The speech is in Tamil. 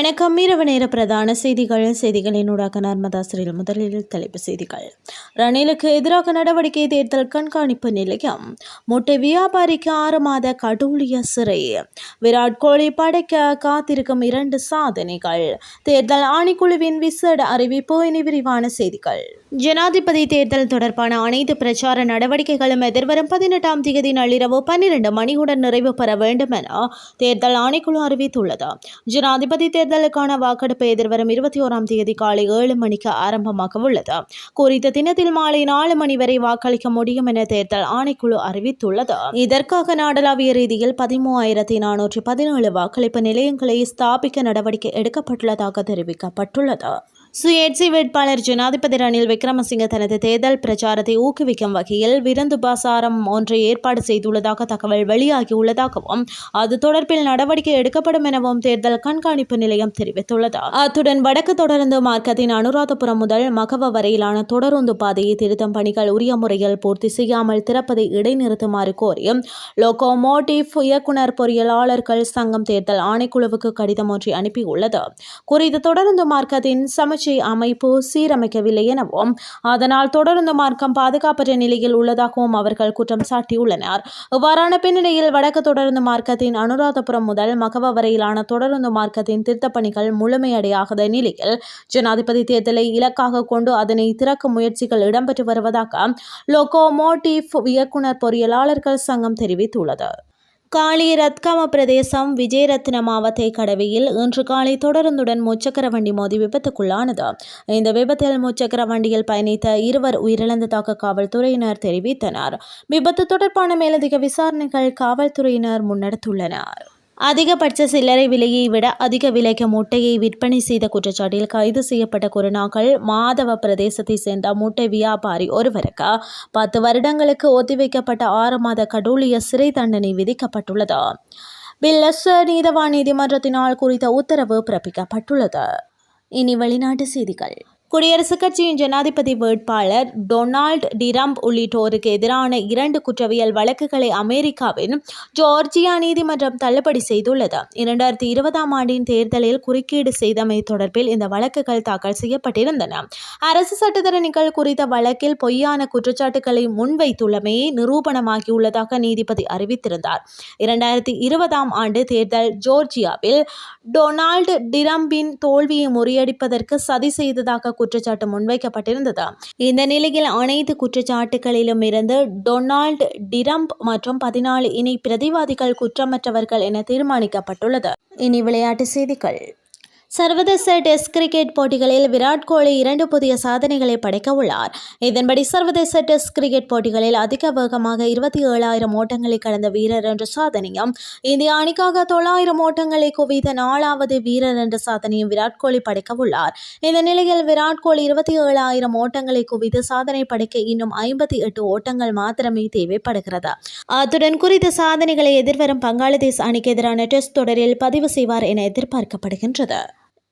வணக்கம். இரவு நேர பிரதான செய்திகள். செய்திகளினூடாக நர்மதாசிரியர் முதலில் தலைப்பு செய்திகள். ரணிலுக்கு எதிராக நடவடிக்கை தேர்தல் கண்காணிப்பு நிலையம். முட்டை வியாபாரிக்கு ஆறு மாத கடூழிய சிறை. விராட் கோலி படைக்க காத்திருக்கும் இரண்டு சாதனைகள். தேர்தல் ஆணைக்குழுவின் விசேட அறிவிப்பு. இனி விரிவான செய்திகள். ஜனாதிபதி தேர்தல் தொடர்பான அனைத்து பிரச்சார நடவடிக்கைகளும் எதிர்வரும் பதினெட்டாம் தேதி நள்ளிரவு பன்னிரண்டு மணியுடன் நிறைவு பெற வேண்டும் என தேர்தல் ஆணைக்குழு அறிவித்துள்ளது. ஜனாதிபதி தேர்தலுக்கான வாக்கெடுப்பு எதிர்வரும் இருபத்தி ஓராம் தேதி காலை ஏழு மணிக்கு ஆரம்பமாக உள்ளது. குறித்த தினத்தில் மாலை நாலு மணி வரை வாக்களிக்க முடியும் என தேர்தல் ஆணைக்குழு அறிவித்துள்ளது. இதற்காக நாடளாவிய ரீதியில் பதிமூவாயிரத்தி நானூற்றி பதினேழு வாக்களிப்பு நிலையங்களை ஸ்தாபிக்க நடவடிக்கை எடுக்கப்பட்டுள்ளதாக தெரிவிக்கப்பட்டுள்ளது. சுயேட்சி வேட்பாளர் ஜனாதிபதி ரணில் விக்ரமசிங்க தனது தேர்தல் பிரச்சாரத்தை ஊக்குவிக்கும் வகையில் விருந்து பாசாரம் ஒன்றை ஏற்பாடு செய்துள்ளதாக தகவல் வெளியாகியுள்ளதாகவும் அது தொடர்பில் நடவடிக்கை எடுக்கப்படும் எனவும் தேர்தல் கண்காணிப்பு நிலையம் தெரிவித்துள்ளது. அத்துடன் வடக்கு தொடருந்து மார்க்கத்தின் அனுராதபுரம் முதல் மகவ வரையிலான தொடருந்து பாதையை திருத்தம் பணிகள் உரிய முறையில் பூர்த்தி செய்யாமல் திறப்பதை இடைநிறுத்துமாறு கோரி லோகோமோட்டிவ் இயக்குநர் பொறியியலாளர்கள் சங்கம் தேர்தல் ஆணைக்குழுவுக்கு கடிதம் ஒன்றை அனுப்பியுள்ளது. குறித்த தொடருந்து மார்க்கத்தின் சம சுழற்சி அமைப்பு சீரமைக்கவில்லை எனவும் அதனால் தொடர்ந்து மார்க்கம் பாதுகாப்பற்ற நிலையில் உள்ளதாகவும் அவர்கள் குற்றம் சாட்டியுள்ளனர். இவ்வாறான பின்னணியில் வடக்கு தொடர்ந்து மார்க்கத்தின் அனுராதபுரம் முதல் மகவ வரையிலான தொடர்ந்து மார்க்கத்தின் திருத்தப் பணிகள் முழுமையடையாத நிலையில் ஜனாதிபதி தேர்தலை இலக்காக கொண்டு அதனை திறக்கும் முயற்சிகள் இடம்பெற்று வருவதாக லோகோமோட்டிவ் இயக்குனர் பொறியியலாளர்கள் சங்கம் தெரிவித்துள்ளது. காளி ரத்காம பிரதேசம் விஜயரத்ன மாவத்தை கடவையில் இன்று காலை தொடருந்துடன் முச்சக்கர வண்டி மோதி விபத்துக்குள்ளானது. இந்த விபத்தில் முச்சக்கர வண்டியில் பயணித்த இருவர் உயிரிழந்ததாக காவல்துறையினர் தெரிவித்தனர். விபத்து தொடர்பான மேலதிக விசாரணைகள் காவல்துறையினர் முன்னெடுத்துள்ளனர். அதிகபட்ச சில்லறை விலையை விட அதிக விலைக்கு முட்டையை விற்பனை செய்த குற்றச்சாட்டில் கைது செய்யப்பட்ட கொரோனாக்கள் மாதவ பிரதேசத்தை சேர்ந்த முட்டை வியாபாரி ஒருவருக்கு பத்து வருடங்களுக்கு ஒத்திவைக்கப்பட்ட ஆறு மாத கடூலிய சிறை தண்டனை விதிக்கப்பட்டுள்ளது. பில்லஸ் நீதவான் நீதிமன்றத்தினால் குறித்த உத்தரவு பிறப்பிக்கப்பட்டுள்ளது. இனி வெளிநாட்டு செய்திகள். குடியரசுக் கட்சியின் ஜனாதிபதி வேட்பாளர் டொனால்ட் டிரம்ப் உள்ளிட்டோருக்கு எதிரான இரண்டு குற்றவியல் வழக்குகளை அமெரிக்காவின் ஜோர்ஜியா நீதிமன்றம் தள்ளுபடி செய்துள்ளது. இரண்டாயிரத்தி இருபதாம் ஆண்டின் தேர்தலில் குறுக்கீடு செய்தமை தொடர்பில் இந்த வழக்குகள் தாக்கல் செய்யப்பட்டிருந்தன. அரசு சட்டத்தரணிகள் குறித்த வழக்கில் பொய்யான குற்றச்சாட்டுகளை முன்வைத்துள்ளமையை நிரூபணமாகியுள்ளதாக நீதிபதி அறிவித்திருந்தார். இரண்டாயிரத்தி இருபதாம் ஆண்டு தேர்தல் ஜோர்ஜியாவில் டொனால்டு டிரம்பின் தோல்வியை முறியடிப்பதற்கு சதி செய்ததாக குற்றச்சாட்டு முன்வைக்கப்பட்டிருந்தது. இந்த நிலையில் அனைத்து குற்றச்சாட்டுகளிலும் இருந்து டொனால்டு டிரம்ப் மற்றும் பதினாலு இணை பிரதிவாதிகள் குற்றமற்றவர்கள் என தீர்மானிக்கப்பட்டுள்ளது. இனி விளையாட்டு செய்திகள். சர்வதேச டெஸ்ட் கிரிக்கெட் போட்டிகளில் விராட் கோலி இரண்டு புதிய சாதனைகளை படைக்க உள்ளார். இதன்படி சர்வதேச டெஸ்ட் கிரிக்கெட் போட்டிகளில் அதிக வேகமாக இருபத்தி ஏழாயிரம் ஓட்டங்களை கடந்த வீரர் என்ற சாதனையும் இந்திய அணிக்காக தொள்ளாயிரம் ஓட்டங்களை குவித்த நாலாவது வீரர் என்ற சாதனையும் விராட் கோலி படைக்க உள்ளார். இந்த நிலையில் விராட் கோலி இருபத்தி ஏழாயிரம் ஓட்டங்களை குவித்து சாதனை படைக்க இன்னும் ஐம்பத்தி எட்டு ஓட்டங்கள் மாத்திரமே தேவைப்படுகிறது. அத்துடன் குறித்த சாதனைகளை எதிர்வரும் பங்களாதேஷ் அணிக்கு எதிரான டெஸ்ட் தொடரில் பதிவு செய்வார் என எதிர்பார்க்கப்படுகின்றது.